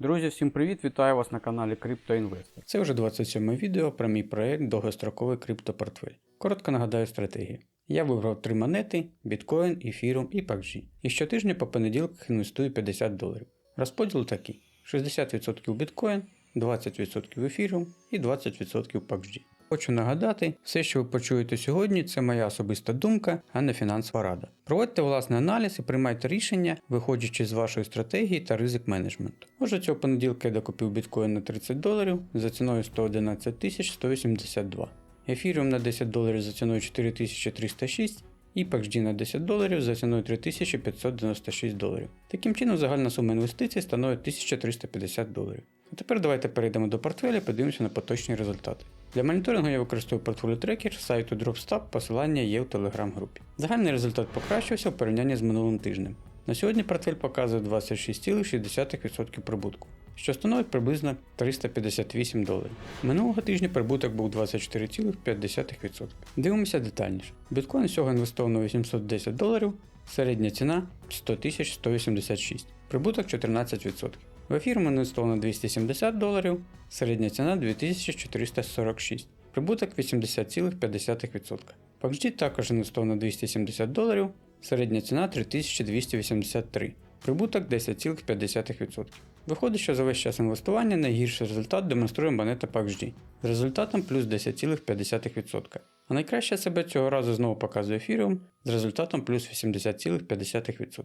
Друзі, всім привіт! Вітаю вас на каналі CryptoInvestor. Це вже 27 відео про мій проект довгостроковий криптопортфель. Коротко нагадаю стратегію. Я вибрав три монети: біткоін, ефірум і PUBG. І щотижня по понеділках інвестую 50 доларів. Розподіл такий: 60% біткоін, 20% ефірум і 20% PUBG. Хочу нагадати, все, що ви почуєте сьогодні, це моя особиста думка, а не фінансова рада. Проводьте власний аналіз і приймайте рішення, виходячи з вашої стратегії та ризик менеджменту. Може цього понеділка я докупив біткоін на 30 доларів за ціною 111 182, ефіріум на 10 доларів за ціною 4306 і PUBG на 10 доларів за ціною 3596 доларів. Таким чином загальна сума інвестицій становить 1350 доларів. А тепер давайте перейдемо до портфеля і подивимося на поточні результати. Для моніторингу я використовую портфоліо трекер сайту DropStab, посилання є в телеграм-групі. Загальний результат покращився в порівнянні з минулим тижнем. На сьогодні портфель показує 26,6% прибутку, що становить приблизно 358 доларів. Минулого тижня прибуток був 24,5%. Дивимося детальніше. Біткоін всього інвестовано 810 доларів, середня ціна 100 186, прибуток 14%. В ефір інвестовано 270 доларів, середня ціна 2446, прибуток 80,5%. PUBG також інвестовано 270 доларів, середня ціна 3283, прибуток 10,5%. Виходить, що за весь час інвестування найгірший результат демонструє монета PUBG з результатом плюс 10,5%. А найкраще себе цього разу знову показує ефіріум з результатом плюс 80,5%.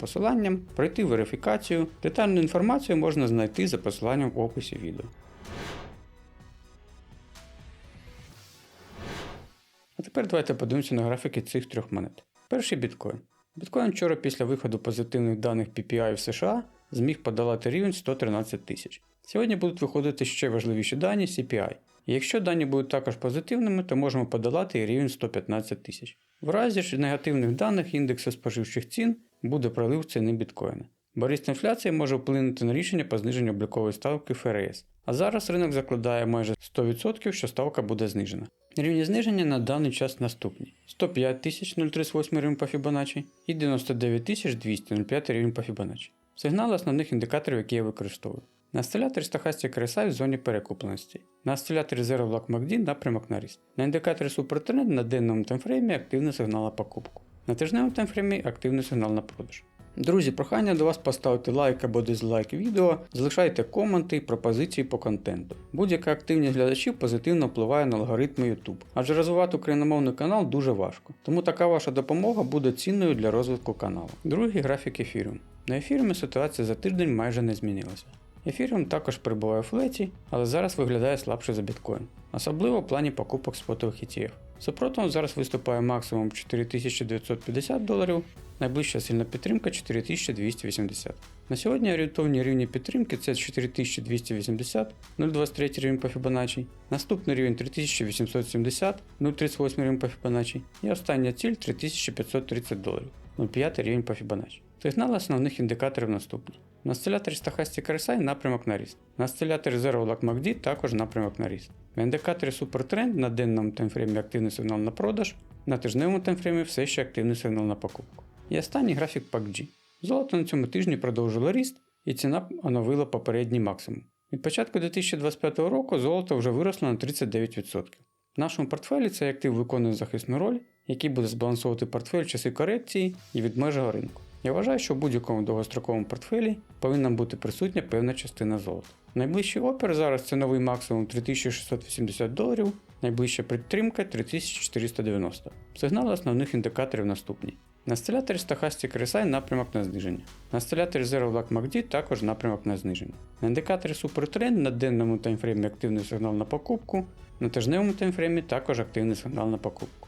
посиланням, пройти верифікацію. Детальну інформацію можна знайти за посиланням в описі відео. А тепер давайте подивимося на графіки цих трьох монет. Перший біткоін. Біткоін вчора після виходу позитивних даних PPI в США зміг подолати рівень 113 тисяч. Сьогодні будуть виходити ще важливіші дані CPI. І якщо дані будуть також позитивними, то можемо подолати і рівень 115 тисяч. В разі ж негативних даних індексу споживчих цін буде пролив ціни біткоїна. Бо ріст інфляції може вплинути на рішення по зниженню облікової ставки ФРС. А зараз ринок закладає майже 100%, що ставка буде знижена. Рівні зниження на даний час наступні: 105 038 рівень по Fibonacci і 99 200 05 рівень по Fibonacci. Сигнали основних індикаторів, які я використовую. На осциляторі Stochastic RSI в зоні перекупленості. На осциляторі Zero Black MACD напрямок на ріст. На індикаторі Supertrend на денному таймфреймі активний сигнал покупку. На тижневому таймфреймі активний сигнал на продаж. Друзі, прохання до вас поставити лайк або дизлайк відео, залишайте коменти і пропозиції по контенту. Будь-яка активність глядачів позитивно впливає на алгоритми YouTube, адже розвивати україномовний канал дуже важко. Тому така ваша допомога буде цінною для розвитку каналу. Другий графік ефіріум. На ефіріумі ситуація за тиждень майже не змінилася. Ефіріум також перебуває в флеті, але зараз виглядає слабше за біткоін, особливо в плані покупок спотових ETF. Супротивом зараз виступає максимум 4950 доларів, найближча сильна підтримка 4280. На сьогодні орієнтовні рівні підтримки це 4280, 0,23 рівень по Fibonacci, наступний рівень 3870, 0,38 рівень по Fibonacci і остання ціль 3530 доларів, 0,5 рівень по Fibonacci. Сигнали основних індикаторів наступні. На осциляторі Stochastic RSI напрямок на ріст. На осциляторі Zero Black MACD також напрямок на ріст. На індикаторі Supertrend на денному таймфреймі активний сигнал на продаж, на тижневому таймфреймі все ще активний сигнал на покупку. І останній графік PUBG. Золото на цьому тижні продовжило ріст і ціна оновила попередній максимум. Від початку 2025 року золото вже виросло на 39%. В нашому портфелі цей актив виконує захисну роль, який буде збалансовувати портфель в часи корекції і від межа ринку. Я вважаю, що в будь-якому довгостроковому портфелі повинна бути присутня певна частина золота. Найближчий опір зараз це новий максимум 3680 доларів, найближча підтримка 3490. Сигнали основних індикаторів наступні. На осциляторі Stochastic RSI напрямок на зниження. На осциляторі Zero Black MACD також напрямок на зниження. На індикаторі Supertrend на денному таймфреймі активний сигнал на покупку, на тижневому таймфреймі також активний сигнал на покупку.